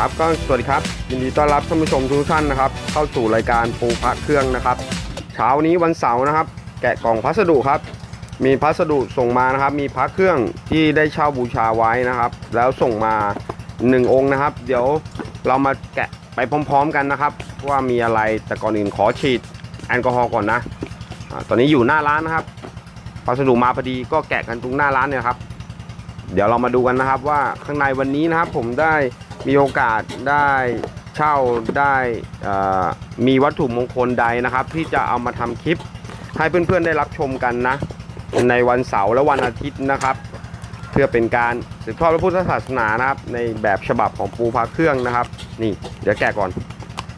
ครับก็สวัสดีครับ ยินดีต้อนรับท่านผู้ชมทุกท่านนะครับ เข้าสู่รายการปูพระเครื่องนะครับ เช้านี้วันเสาร์นะครับ แกะกล่องพัสดุครับ มีพัสดุส่งมานะครับ มีพระเครื่องที่ได้เช่าบูชาไว้นะครับ แล้วส่งมา1องค์นะครับ เดี๋ยวเรามาแกะไปพร้อม ๆ กันนะครับ ว่ามีอะไรแต่ก่อนอื่นขอฉีดแอลกอฮอล์ก่อนนะอาตอนนี้อยู่หน้าร้านนะครับพัสดุมาพอดีก็แกะกันตรงหน้าร้านเนี่ยครับ เดี๋ยวเรามาดูกันนะครับว่าข้างในวันนี้นะครับ ผมได้ มีโอกาสได้เช่าได้มีวัตถุมงคลใดนะครับ ที่จะเอามาทำคลิปให้เพื่อนๆได้รับชมกันนะ ในวันเสาร์และวันอาทิตย์นะครับ เพื่อเป็นการสืบทอดพระพุทธศาสนานะครับ ในแบบฉบับของปูพระเครื่องนะครับ นี่เดี๋ยวแกะก่อน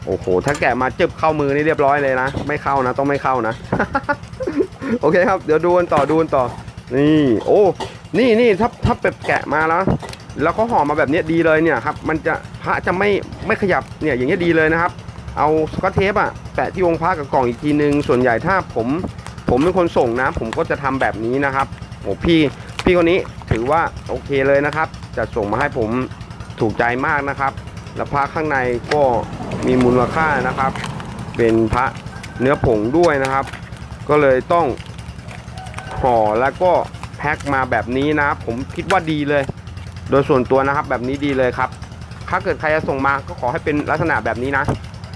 โอ้โห ถ้าแกะมาจึบเข้ามือนี่เรียบร้อยเลยนะ ไม่เข้านะ ต้องไม่เข้านะ โอเคครับ เดี๋ยวดูกันต่อดูกันต่อ นี่ โอ้ นี่นี่ถ้าถ้าเป็ดแกะมาแล้ว แล้วก็ห่อมาแบบนี้ดีเลยเนี่ยครับมันจะพระจะไม่ไม่ขยับเนี่ยอย่างเงี้ดีเลยนะครับ เอาสกอตเทปอะแปะที่องค์พระกับกล่องอีกทีนึง ส่วนใหญ่ถ้าผม ผมเป็นคนส่งนะ ผมก็จะทำแบบนี้นะครับโอ้พี่พี่คนนี้ถือว่าโอเคเลยนะครับ จะส่งมาให้ผมถูกใจมากนะครับ แล้วพระข้างในก็มีมูลค่านะครับ เป็นพระเนื้อผงด้วยนะครับ ก็เลยต้องห่อแล้วก็แพ็คมาแบบนี้นะ ผมคิดว่าดีเลย โดยส่วนตัวนะครับแบบนี้ดีเลยครับ ถ้าเกิดใครจะส่งมาก็ขอให้เป็นลักษณะแบบนี้นะ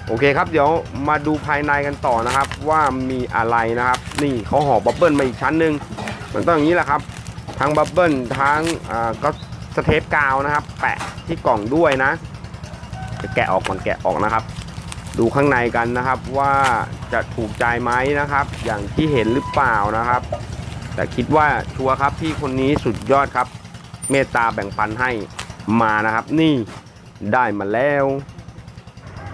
โอเคครับ เดี๋ยวมาดูภายในกันต่อนะครับ ว่ามีอะไรนะครับ นี่เขาห่อบับเบิ้ลมาอีกชั้นหนึ่งมันต้องอย่างนี้แหละครับ ทั้งบับเบิ้ลทั้งก็สเทปกาวนะครับ แปะที่กล่องด้วยนะ จะแกะออกก่อนแกะออกนะครับ ดูข้างในกันนะครับว่าจะถูกใจไหมนะครับ อย่างที่เห็นหรือเปล่านะครับ แต่คิดว่าชัวร์ครับพี่คนนี้สุดยอดครับ เมตตาแบ่งปันให้มานะครับ นี่ได้มาแล้ว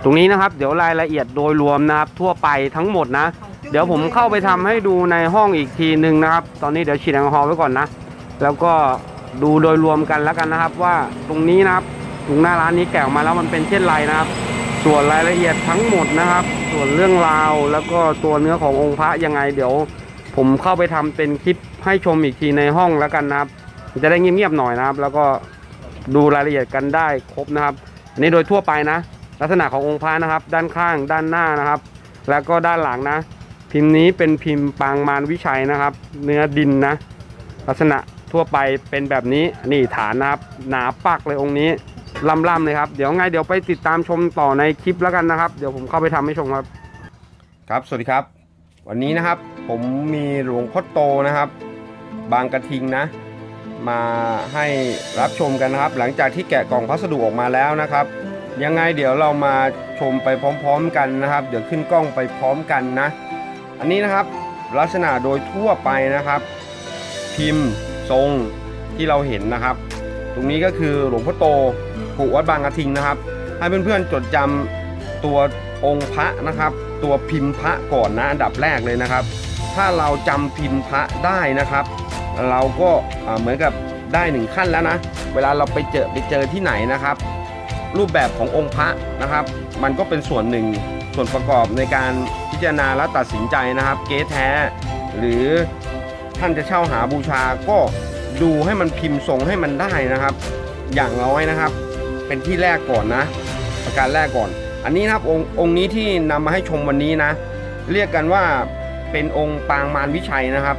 ตรงนี้นะครับ เดี๋ยวรายละเอียดโดยรวมนะครับ ทั่วไปทั้งหมดนะ เดี๋ยวผมเข้าไปทำให้ดูในห้องอีกทีหนึ่งนะครับ ตอนนี้เดี๋ยวฉีดแอลกอฮอล์ไว้ก่อนนะ แล้วก็ดูโดยรวมกันแล้วกันนะครับ ว่าตรงนี้นะครับตรงหน้าร้านนี้แกะออกมาแล้วมันเป็นเช่นไรนะครับ ส่วนรายละเอียดทั้งหมดนะครับ ส่วนเรื่องราวแล้วก็ตัวเนื้อขององค์พระยังไง เดี๋ยว ผมเข้าไปทำเป็นคลิปให้ชมอีกทีในห้องแล้วกันนะครับ จะได้เงียบๆหน่อยนะครับ แล้วก็ดูรายละเอียดกันได้ครบนะครับ อันนี้โดยทั่วไปนะ ลักษณะขององค์พระนะครับ ด้านข้างด้านหน้านะครับ แล้วก็ด้านหลังนะ พิมพ์นี้เป็นพิมพ์ปางมารวิชัยนะครับ เนื้อดินนะ ลักษณะทั่วไปเป็นแบบนี้นี่ฐานนะครับ หนาปักเลยองค์นี้ล่ำๆเลยครับ เดี๋ยวไงเดี๋ยวไปติดตามชมต่อในคลิปแล้วกันนะครับ เดี๋ยวผมเข้าไปทำให้ชมครับ ครับสวัสดีครับ วันนี้นะครับ ผมมีหลวงพ่อโตนะครับ บางกระทิงนะ มาให้รับชมกันนะครับ หลังจากที่แกะกล่องพัสดุออกมาแล้วนะครับ ยังไงเดี๋ยวเรามาชมไปพร้อมๆกันนะครับ เดี๋ยวขึ้นกล้องไปพร้อมกันนะ อันนี้นะครับลักษณะโดยทั่วไปนะครับ พิมพ์ทรงที่เราเห็นนะครับ ตรงนี้ก็คือหลวงพ่อโตกุวัดบางกระทิงนะครับ ให้เพื่อนๆจดจำตัวองค์พระนะครับ ตัวพิมพ์พระก่อนนะอันดับแรกเลยนะครับ ถ้าเราจำพิมพ์พระได้นะครับ เราก็เหมือนกับได้หนึ่งขั้นแล้วนะ เวลาเราไปเจอไปเจอที่ไหนนะครับ รูปแบบขององค์พระนะครับ มันก็เป็นส่วนหนึ่งส่วนประกอบในการพิจารณาและตัดสินใจนะครับ เก๊แท้ หรือท่านจะเช่าหาบูชาก็ดูให้มันพิมพ์ทรงให้มันได้นะครับ อย่างน้อยนะครับ เป็นที่แรกก่อนนะ ประการแรกก่อน อันนี้นะครับองค์องค์นี้ที่นำมาให้ชมวันนี้นะ เรียกกันว่าเป็นองค์ปางมารวิชัยนะครับ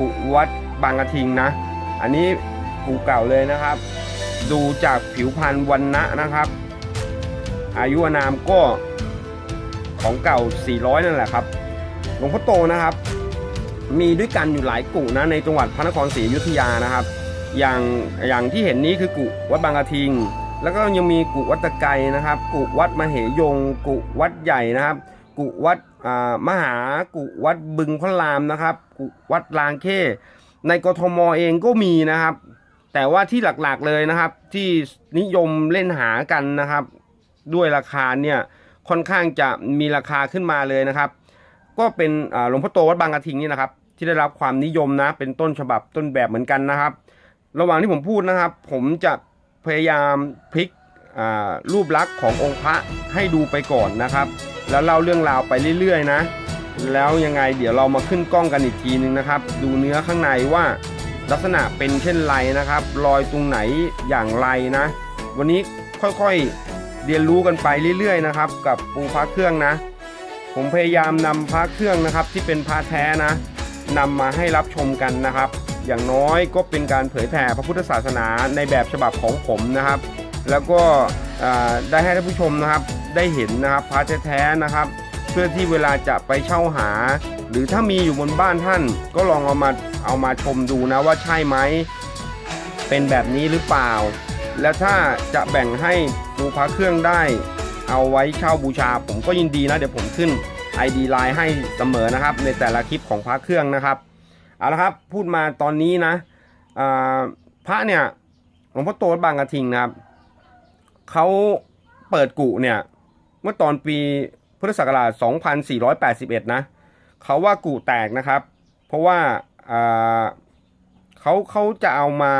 กุวัดบางกระทิงนะ อันนี้กูเก่าเลยนะครับ ดูจากผิวพรรณวันนะนะครับ อายุนามก็ของเก่า 400 นั่นแหละครับ หลวงพ่อโตนะครับ มีด้วยกันอยู่หลายกุนะในจังหวัดพระนครศรีอยุธยานะครับ อย่างอย่างที่เห็นนี้คือกุวัดบางกระทิง แล้วก็ยังมีกุวัดตะไกรนะครับ กุวัดมเหยงกุวัดใหญ่นะครับ กุวัด มหากุวัดบึงพระรามนะครับ กุวัดลางเข้ในกทมเองก็มีนะครับ แต่ว่าที่หลักๆเลยนะครับ ที่นิยมเล่นหากันนะครับ ด้วยราคาเนี่ยค่อนข้างจะมีราคาขึ้นมาเลยนะครับ ก็เป็นหลวงพ่อโตวัดบางกระทิงนี่นะครับ ที่ได้รับความนิยมนะ เป็นต้นฉบับต้นแบบเหมือนกันนะครับ ระหว่างที่ผมพูดนะครับ ผมจะพยายามพลิก รูปลักษณ์ขององค์พระให้ดูไปก่อนนะครับ แล้วเล่าเรื่องราวไปเรื่อยๆนะ แล้วยังไงเดี๋ยวเรามาขึ้นกล้องกันอีกทีนึงนะครับ ดูเนื้อข้างในว่าลักษณะเป็นเช่นไรนะครับ รอยตรงไหนอย่างไรนะ วันนี้ค่อยๆเรียนรู้กันไปเรื่อยๆนะครับ กับปูพระเครื่องนะ ผมพยายามนำพระเครื่องนะครับ ที่เป็นพระแท้นะนำมาให้รับชมกันนะครับ อย่างน้อยก็เป็นการเผยแผ่พระพุทธศาสนาในแบบฉบับของผมนะครับ แล้วก็ได้ให้ท่านผู้ชมนะครับได้เห็นนะครับพระแท้ๆนะครับ เพื่อที่เวลาจะไปเช่าหา หรือถ้ามีอยู่บนบ้านท่าน ก็ลองเอามาเอามาชมดูนะว่าใช่ไหมเป็นแบบนี้หรือเปล่า แล้วถ้าจะแบ่งให้ปูพระเครื่องได้ เอาไว้เช่าบูชา ผมก็ยินดีนะ เดี๋ยวผมขึ้น ID ไลน์ให้เสมอนะครับ ในแต่ละคลิปของพระเครื่องนะครับเอาละครับพูดมาตอนนี้นะพระเนี่ยหลวงพ่อโตวัดบางกระทิงนะครับ เขาเปิดกุเนี่ย เมื่อตอนปีพุทธศักราช 2481 นะ เขาว่ากูแตกนะครับ เพราะว่าเขาเขาจะเอามา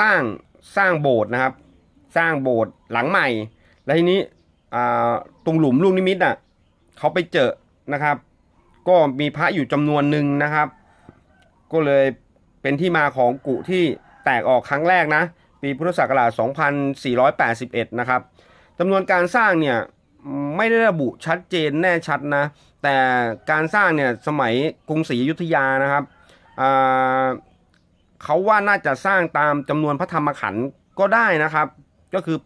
สร้างสร้างโบสถ์นะครับ สร้างโบสถ์หลังใหม่ แล้วทีนี้ตรงหลุมลูกนิมิตอะเขาไปเจอนะครับ ก็มีพระอยู่จำนวนหนึ่งนะครับ ก็เลยเป็นที่มาของกุที่แตกออกครั้งแรกนะ ปีพุทธศักราช 2481 นะครับจำนวนการสร้างเนี่ยไม่ได้ระบุชัดเจนแน่ชัดนะ แต่การสร้างเนี่ยสมัยกรุงศรีอยุธยานะครับเขาว่าน่าจะสร้างตามจำนวนพระธรรมขันธ์ก็ได้นะครับ ก็คือ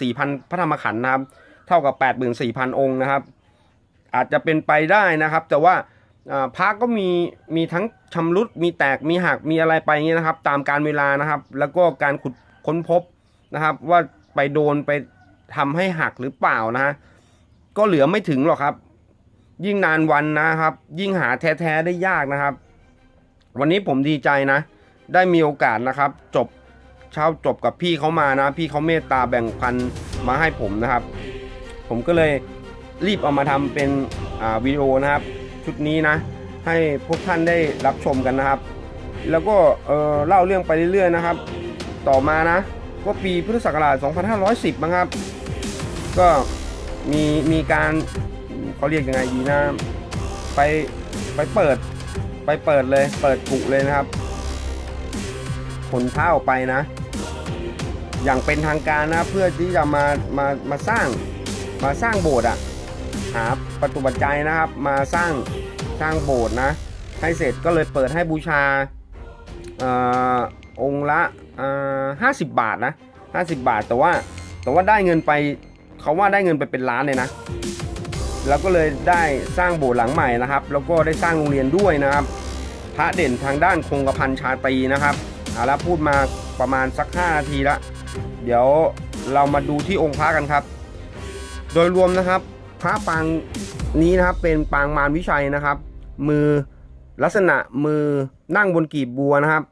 84,000 พระธรรมขันธ์นะครับ เท่ากับ 84,000 องค์นะครับ อาจจะเป็นไปได้นะครับ แต่ว่าพระก็มีมีทั้งชำรุดมีแตกมีหักมีอะไรไปเงี้ยนะครับ ตามการเวลานะครับ แล้วก็การขุด ค้นพบนะครับ ว่าไปโดนไปทำให้หักหรือเปล่านะฮะก็เหลือไม่ถึงหรอกครับ ยิ่งนานวันนะครับ ยิ่งหาแท้ๆได้ยากนะครับ วันนี้ผมดีใจนะ ได้มีโอกาสนะครับ จบเช่าจบกับพี่เขามานะ พี่เขาเมตตาแบ่งปันมาให้ผมนะครับ ผมก็เลยรีบเอามาทำเป็นวิดีโอนะครับ ชุดนี้นะ ให้พวกท่านได้รับชมกันนะครับ แล้วก็เออเล่าเรื่องไปเรื่อยๆนะครับ ต่อมานะก็ปีพุทธศักราช 2510มั้งครับ ก็มีมีการเขาเรียกยังไงดีนะ ไปไปเปิดไปเปิดเลยเปิดกุเลยนะครับขนท้าออกไปนะ อย่างเป็นทางการนะเพื่อที่จะมามามาสร้างมาสร้างโบสถ์อะหาประตูปัจจัยนะครับ มาสร้างสร้างโบสถ์นะให้เสร็จก็เลยเปิดให้บูชาเองค์ละห้าสิบบาทนะห้าสิบบาทแต่ว่าแต่ว่าได้เงินไปเขาว่าได้เงินไปเป็นล้านเลยนะแล้วก็เลยได้สร้างโบสถ์หลังใหม่นะครับ แล้วก็ได้สร้างโรงเรียนด้วยนะครับ พระเด่นทางด้านคงกระพันชาตรีนะครับเอาละพูดมาประมาณสัก 5 นาทีละเดี๋ยวเรามาดูที่องค์พระกันครับ โดยรวมนะครับ พระปางนี้นะครับเป็นปางมารวิชัยนะครับ มือลักษณะมือนั่งบนกีบบัวนะครับ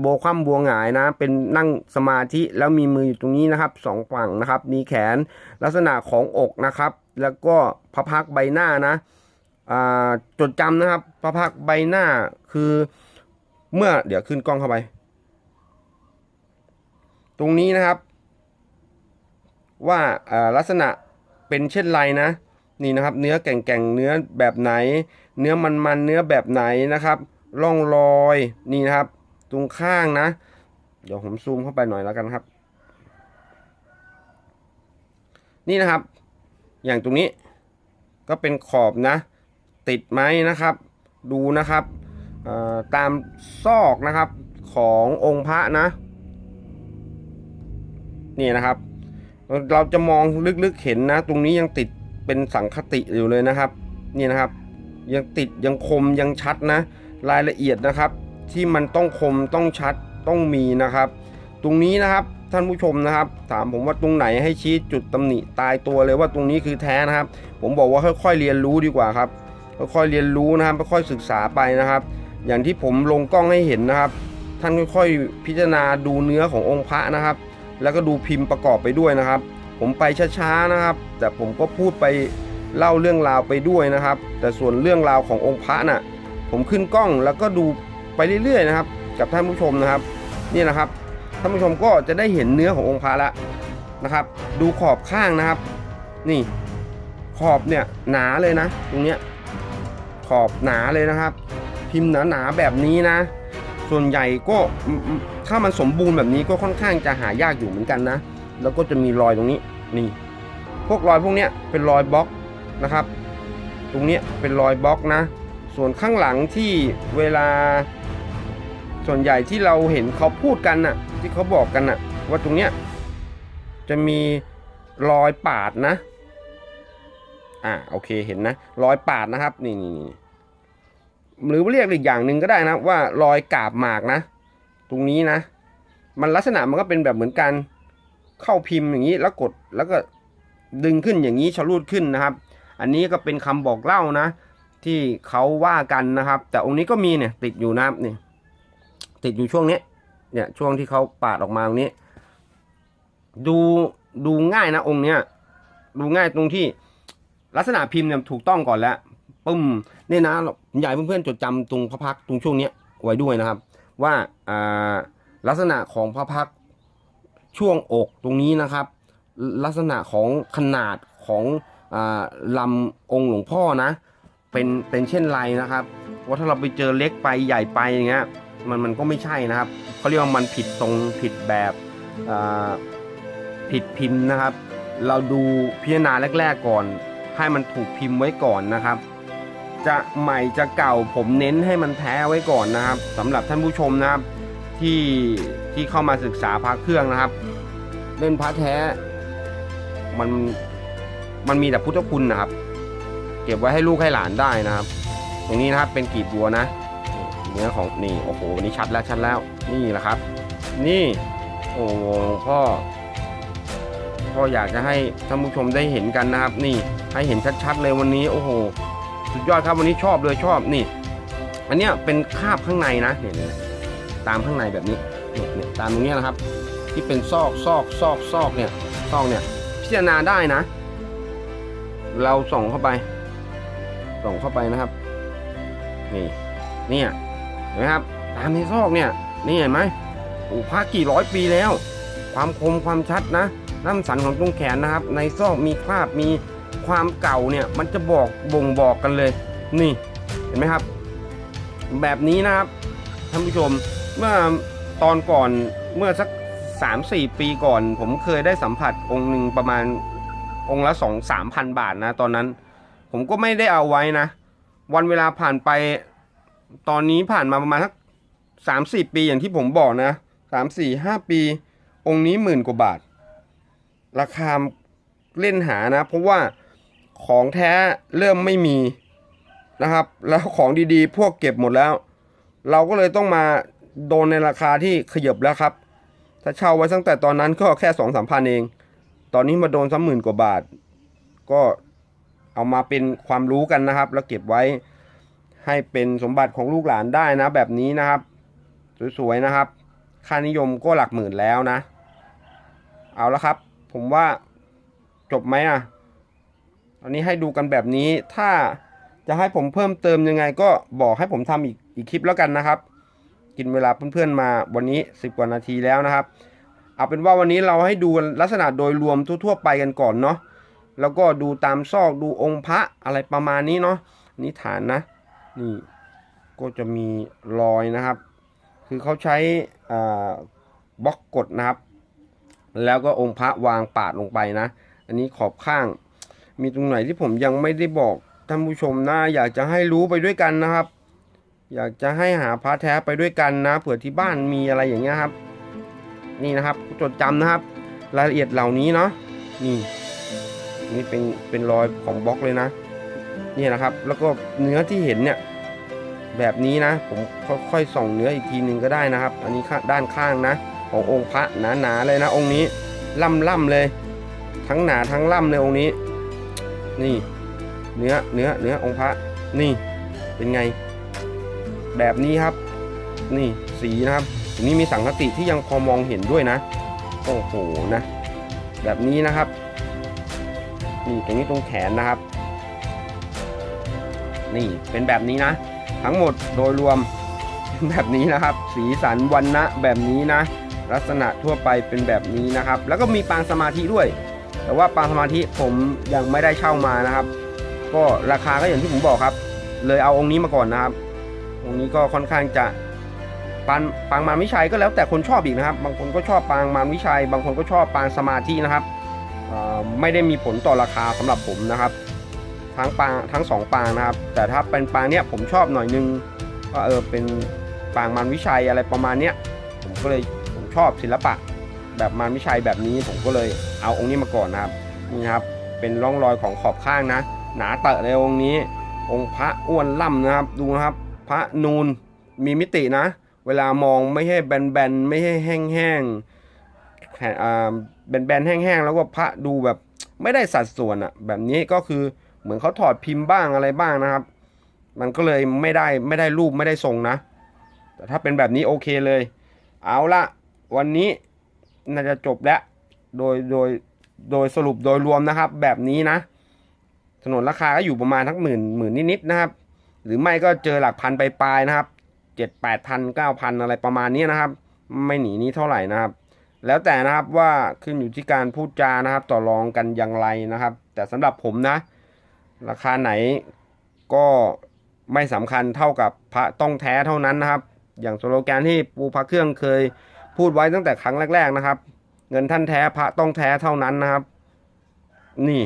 โบคว่ำบัวหงายนะ เป็นนั่งสมาธิแล้วมีมืออยู่ตรงนี้นะครับสองฝั่งนะครับ มีแขนลักษณะของอกนะครับ แล้วก็พระพักใบหน้านะจดจำนะครับ พระพักใบหน้าคือเมื่อเดี๋ยวขึ้นกล้องเข้าไป ตรงนี้นะครับ ว่าอ่าลักษณะเป็นเช่นไรนะ นี่นะครับ เนื้อแก่งๆเนื้อแบบไหน เนื้อมันๆเนื้อแบบไหนนะครับ ร่องรอยนี่นะครับ ตรงข้างนะ เดี๋ยวผมซูมเข้าไปหน่อยแล้วกันครับ นี่นะครับ อย่างตรงนี้ก็เป็นขอบนะ ติดไหมนะครับ ดูนะครับตามซอกนะครับขององค์พระนะ นี่นะครับ เราจะมองลึกๆเห็นนะ ตรงนี้ยังติดเป็นสังคติอยู่เลยนะครับ นี่นะครับ ยังติดยังคมยังชัดนะ รายละเอียดนะครับ ที่มันต้องคมต้องชัดต้องมีนะครับ ตรงนี้นะครับท่านผู้ชมนะครับ ถามผมว่าตรงไหนให้ชี้จุดตำหนิตายตัวเลยว่าตรงนี้คือแท้นะครับ ผมบอกว่าค่อยๆเรียนรู้ดีกว่าครับค่อยๆเรียนรู้นะครับค่อยๆศึกษาไปนะครับ อย่างที่ผมลงกล้องให้เห็นนะครับ ท่านค่อยๆพิจารณาดูเนื้อขององค์พระนะครับ แล้วก็ดูพิมพ์ประกอบไปด้วยนะครับ ผมไปช้าๆนะครับ แต่ผมก็พูดไปเล่าเรื่องราวไปด้วยนะครับ แต่ส่วนเรื่องราวขององค์พระน่ะผมขึ้นกล้องแล้วก็ดู ไปเรื่อยๆนะครับ กับท่านผู้ชมนะครับ นี่นะครับท่านผู้ชมก็จะได้เห็นเนื้อขององค์พระแล้วนะครับ ดูขอบข้างนะครับ นี่ ขอบเนี่ยหนาเลยนะ ตรงเนี้ยขอบหนาเลยนะครับ พิมพ์หนาๆแบบนี้นะ ส่วนใหญ่ก็ถ้ามันสมบูรณ์แบบนี้ก็ค่อนข้างจะหายากอยู่เหมือนกันนะ แล้วก็จะมีรอยตรงนี้นี่พวกรอยพวกเนี้ยเป็นรอยบล็อกนะครับ ตรงเนี้ยเป็นรอยบล็อกนะ ส่วนข้างหลังที่เวลา ส่วนใหญ่ที่เราเห็นเขาพูดกันน่ะ ที่เขาบอกกันน่ะ ว่าตรงเนี้ยจะมีรอยปาดนะ อ่าโอเคเห็นนะ รอยปาดนะครับ นี่นี่นี่หรือเรียกอีกอย่างหนึ่งก็ได้นะว่ารอยกาบหมากนะ ตรงนี้นะ มันลักษณะมันก็เป็นแบบเหมือนการเข้าพิมพ์อย่างนี้แล้วกดแล้วก็ดึงขึ้นอย่างนี้ชะลูดขึ้นนะครับ อันนี้ก็เป็นคำบอกเล่านะ ที่เขาว่ากันนะครับ แต่องค์นี้ก็มีเนี่ยติดอยู่นะครับนี่ติดอยู่ช่วงนี้เนี่ยช่วงที่เขาปาดออกมาตรงนี้ ดูดูง่ายนะองค์เนี้ยดูง่ายตรงที่ลักษณะพิมพ์เนี่ยถูกต้องก่อนแล้วปึ้มเนี่ยนะผมอยากให้เพื่อนๆจดจำตรงพระพักตรงช่วงเนี้ยไว้ด้วยนะครับ ว่าลักษณะของพระพักช่วงอกตรงนี้นะครับ ลักษณะของขนาดของอลำองค์หลวงพ่อนะ เป็นเป็นเช่นไรนะครับว่าถ้าเราไปเจอเล็กไปใหญ่ไปอย่างเงี้ยมันมันก็ไม่ใช่นะครับเขาเรียกว่ามันผิดตรงผิดแบบผิดพิมพ์นะครับ เราดูพิจารณาแรก ๆก่อน ให้มันถูกพิมพ์ไว้ก่อนนะครับ จะใหม่จะเก่าผมเน้นให้มันแท้ไว้ก่อนนะครับสำหรับท่านผู้ชมนะครับที่ที่เข้ามาศึกษาพระเครื่องนะครับ เล่นพระแท้มันมันมีแต่พุทธคุณนะครับ เก็บไว้ให้ลูกให้หลานได้นะครับ ตรงนี้นะครับเป็นกีบบัวนะ เนื้อของนี่โอ้โหนี่ชัดแล้วชัดแล้วนี่แหละครับ นี่โอ้โหพ่อพ่ออยากจะให้ท่านผู้ชมได้เห็นกันนะครับ นี่ให้เห็นชัดๆเลยวันนี้ โอ้โหสุดยอดครับวันนี้ชอบเลยชอบนี่ อันเนี้ยเป็นคาบข้างในนะเนี่ยเนี่ยตามข้างในแบบนี้เนี่ยตามตรงเนี้ยนะครับ ที่เป็นซอกซอกซอกซอกเนี่ยซอกเนี่ยพิจารณาได้นะ เราส่องเข้าไป ส่องเข้าไปนะครับ นี่เนี่ยเห็นไหมครับ ตามในซอกเนี่ยนี่เห็นไหมโอ้พระกี่ร้อยปีแล้ว ความคมความชัดนะน้ำสันของตรงแขนนะครับ ในซอกมีคราบมีความเก่าเนี่ยมันจะบอกบ่งบอกกันเลย นี่เห็นไหมครับ แบบนี้นะครับท่านผู้ชมเมื่อตอนก่อนเมื่อสัก 3-4 ปีก่อน ผมเคยได้สัมผัสองค์หนึ่งประมาณองค์ละ 2 3พันบาทนะตอนนั้น ผมก็ไม่ได้เอาไว้นะ วันเวลาผ่านไป ตอนนี้ผ่านมาประมาณสักสามสี่ปีอย่างที่ผมบอกนะสามสี่ห้าปี องค์นี้หมื่นกว่าบาท ราคาเล่นหานะ เพราะว่าของแท้เริ่มไม่มีนะครับ แล้วของดีๆ พวกเก็บหมดแล้ว เราก็เลยต้องมาโดนในราคาที่ขยบแล้วครับ ถ้าเช่าไว้ตั้งแต่ตอนนั้นก็แค่สองสามพันเอง ตอนนี้มาโดนสักหมื่นกว่าบาท ก็ เอามาเป็นความรู้กันนะครับ แล้วเก็บไว้ให้เป็นสมบัติของลูกหลานได้นะ แบบนี้นะครับ สวยๆนะครับ ค่านิยมก็หลักหมื่นแล้วนะ เอาละครับ ผมว่าจบไหมอะอันนี้ให้ดูกันแบบนี้ถ้าจะให้ผมเพิ่มเติมยังไง ก็บอกให้ผมทำอีกอีกคลิปแล้วกันนะครับ กินเวลาเพื่อนๆมาวันนี้ 10 กว่านาทีแล้วนะครับ เอาเป็นว่าวันนี้เราให้ดูลักษณะโดยรวมทั่ว ๆ ไปกันก่อนเนาะ แล้วก็ดูตามซอกดูองค์พระอะไรประมาณนี้เนาะนี่ฐานนะนี่ก็จะมีรอยนะครับ คือเขาใช้อ่าบล็อกกดนะครับ แล้วก็องค์พระวางปาดลงไปนะ อันนี้ขอบข้าง มีตรงไหนที่ผมยังไม่ได้บอกท่านผู้ชมนะอยากจะให้รู้ไปด้วยกันนะครับ อยากจะให้หาพระแท้ไปด้วยกันนะเผื่อที่บ้านมีอะไรอย่างเงี้ยครับ นี่นะครับจดจำนะครับ รายละเอียดเหล่านี้เนาะนี่ นี่เป็นเป็นรอยของบล็อกเลยนะนี่นะครับ แล้วก็เนื้อที่เห็นเนี่ยแบบนี้นะ ผมค่อยๆส่องเนื้ออีกทีหนึ่งก็ได้นะครับ อันนี้ด้านข้างนะ ขององค์พระหนาๆเลยนะ องค์นี้ล่ำล่ำๆเลย ทั้งหนาทั้งล่ำเลยองค์นี้ นี่ เนื้อเนื้อเนื้อองค์พระนี่เป็นไง แบบนี้ครับ นี่สีนะครับนี้มีสังคติที่ยังพอมองเห็นด้วยนะโอ้โหนะ แบบนี้นะครับ นี่ตรงนี้ตรงแขนนะครับ นี่เป็นแบบนี้นะ ทั้งหมดโดยรวมเป็นแบบนี้นะครับ สีสันวันนะแบบนี้นะ ลักษณะทั่วไปเป็นแบบนี้นะครับ แล้วก็มีปางสมาธิด้วย แต่ว่าปางสมาธิผมยังไม่ได้เช่ามานะครับ ก็ราคาก็อย่างที่ผมบอกครับ เลยเอาองค์นี้มาก่อนนะครับ องค์นี้ก็ค่อนข้างจะปางปางมารวิชัยก็แล้วแต่คนชอบอีกนะครับ บางคนก็ชอบปางมารวิชัย บางคนก็ชอบปางสมาธินะครับ ไม่ได้มีผลต่อราคาสำหรับผมนะครับ ทั้งปางทั้งสองปางนะครับ แต่ถ้าเป็นปางเนี้ยผมชอบหน่อยนึงว่าเออเป็นปางมารวิชัยอะไรประมาณเนี้ยผมก็เลยผมชอบศิลปะ แบบมารวิชัยแบบนี้ผมก็เลยเอาองค์นี้มาก่อนนะครับนี่ครับเป็นร่องรอยของขอบข้างนะ หนาเตอะเลยองค์นี้ องค์พระอ้วนล่ำนะครับดูนะครับ พระนูนมีมิตินะ เวลามองไม่ใช่แบนๆไม่ใช่แห้งๆ แบนๆแห้งๆ แล้วก็พระดูแบบไม่ได้สัดส่วนอะแบบนี้ก็คือเหมือนเขาถอดพิมพ์บ้างอะไรบ้างนะครับ มันก็เลยไม่ได้ไม่ได้รูปไม่ได้ทรงนะ แต่ถ้าเป็นแบบนี้โอเคเลย เอาละวันนี้น่าจะจบแล้วโดยโดยโดยสรุปโดยรวมนะครับ แบบนี้นะ ถนนราคาก็อยู่ประมาณทักหมื่นหมื่นนิดๆนะครับ หรือไม่ก็เจอหลักพันไปปลายๆนะครับเจ็ดแปดพันเก้าพันอะไรประมาณนี้นะครับ ไม่หนีนี้เท่าไหร่นะครับ แล้วแต่นะครับว่าขึ้นอยู่ที่การพูดจานะครับ ต่อรองกันอย่างไรนะครับ แต่สำหรับผมนะ ราคาไหนก็ไม่สำคัญเท่ากับพระต้องแท้เท่านั้นนะครับ อย่างสโลแกนที่ปูพระเครื่องเคยพูดไว้ตั้งแต่ครั้งแรก ๆนะครับ เงินท่านแท้พระต้องแท้เท่านั้นนะครับ นี่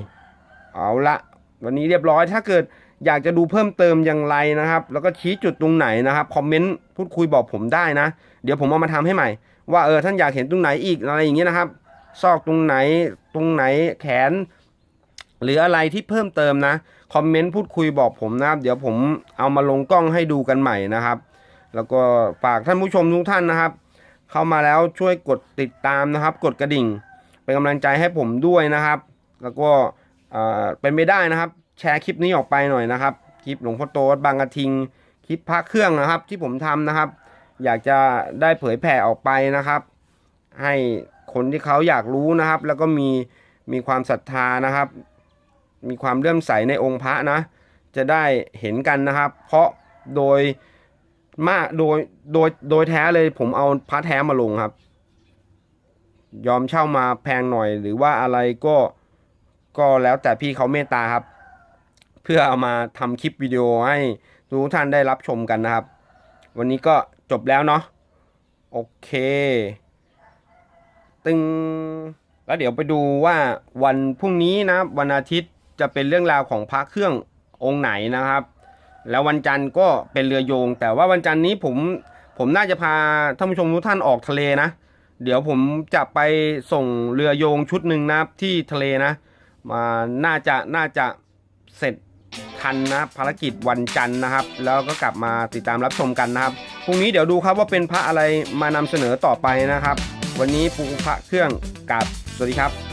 เอาละวันนี้เรียบร้อยถ้าเกิดอยากจะดูเพิ่มเติมอย่างไรนะครับ แล้วก็ชี้จุดตรงไหนนะครับคอมเมนต์พูดคุยบอกผมได้นะ เดี๋ยวผมเอามาทำให้ใหม่ ว่าเออท่านอยากเห็นตรงไหนอีกอะไรอย่างเงี้ยนะครับ ซอกตรงไหนตรงไหนแขน หรืออะไรที่เพิ่มเติมนะคอมเมนต์พูดคุยบอกผมนะครับ เดี๋ยวผมเอามาลงกล้องให้ดูกันใหม่นะครับ แล้วก็ฝากท่านผู้ชมทุกท่านนะครับ เข้ามาแล้วช่วยกดติดตามนะครับ กดกระดิ่ง เป็นกำลังใจให้ผมด้วยนะครับ แล้วก็เออเป็นไม่ได้นะครับ แชร์คลิปนี้ออกไปหน่อยนะครับ คลิปหลวงพ่อโตวัดบางกระทิง คลิปพระเครื่องนะครับ ที่ผมทำนะครับ อยากจะได้เผยแผ่ออกไปนะครับ ให้คนที่เขาอยากรู้นะครับ แล้วก็มีมีความศรัทธานะครับ มีความเลื่อมใสในองค์พระนะ จะได้เห็นกันนะครับ เพราะโดยมากโดยโดยโดยแท้เลยผมเอาพระแท้มาลงครับ ยอมเช่ามาแพงหน่อย หรือว่าอะไรก็ก็แล้วแต่พี่เขาเมตตาครับ เพื่อเอามาทำคลิปวิดีโอให้ทุกท่านได้รับชมกันนะครับ วันนี้ก็ จบแล้วเนาะโอเค ตึงแล้วเดี๋ยวไปดูว่าวันพรุ่งนี้นะวันอาทิตย์จะเป็นเรื่องราวของพระเครื่ององค์ไหนนะครับ แล้ววันจันทร์ก็เป็นเรือโยง แต่ว่าวันจันทร์นี้ผมผมน่าจะพาท่านผู้ชมทุกท่านออกทะเลนะ เดี๋ยวผมจะไปส่งเรือโยงชุดหนึ่งนะครับที่ทะเลนะมาน่าจะน่าจะเสร็จ ทันนะภารกิจวันจันทร์นะครับ แล้วก็กลับมาติดตามรับชมกันนะครับพรุ่งนี้เดี๋ยวดูครับว่าเป็นพระอะไรมานำเสนอต่อไปนะครับ วันนี้ปูพระเครื่องกับสวัสดีครับ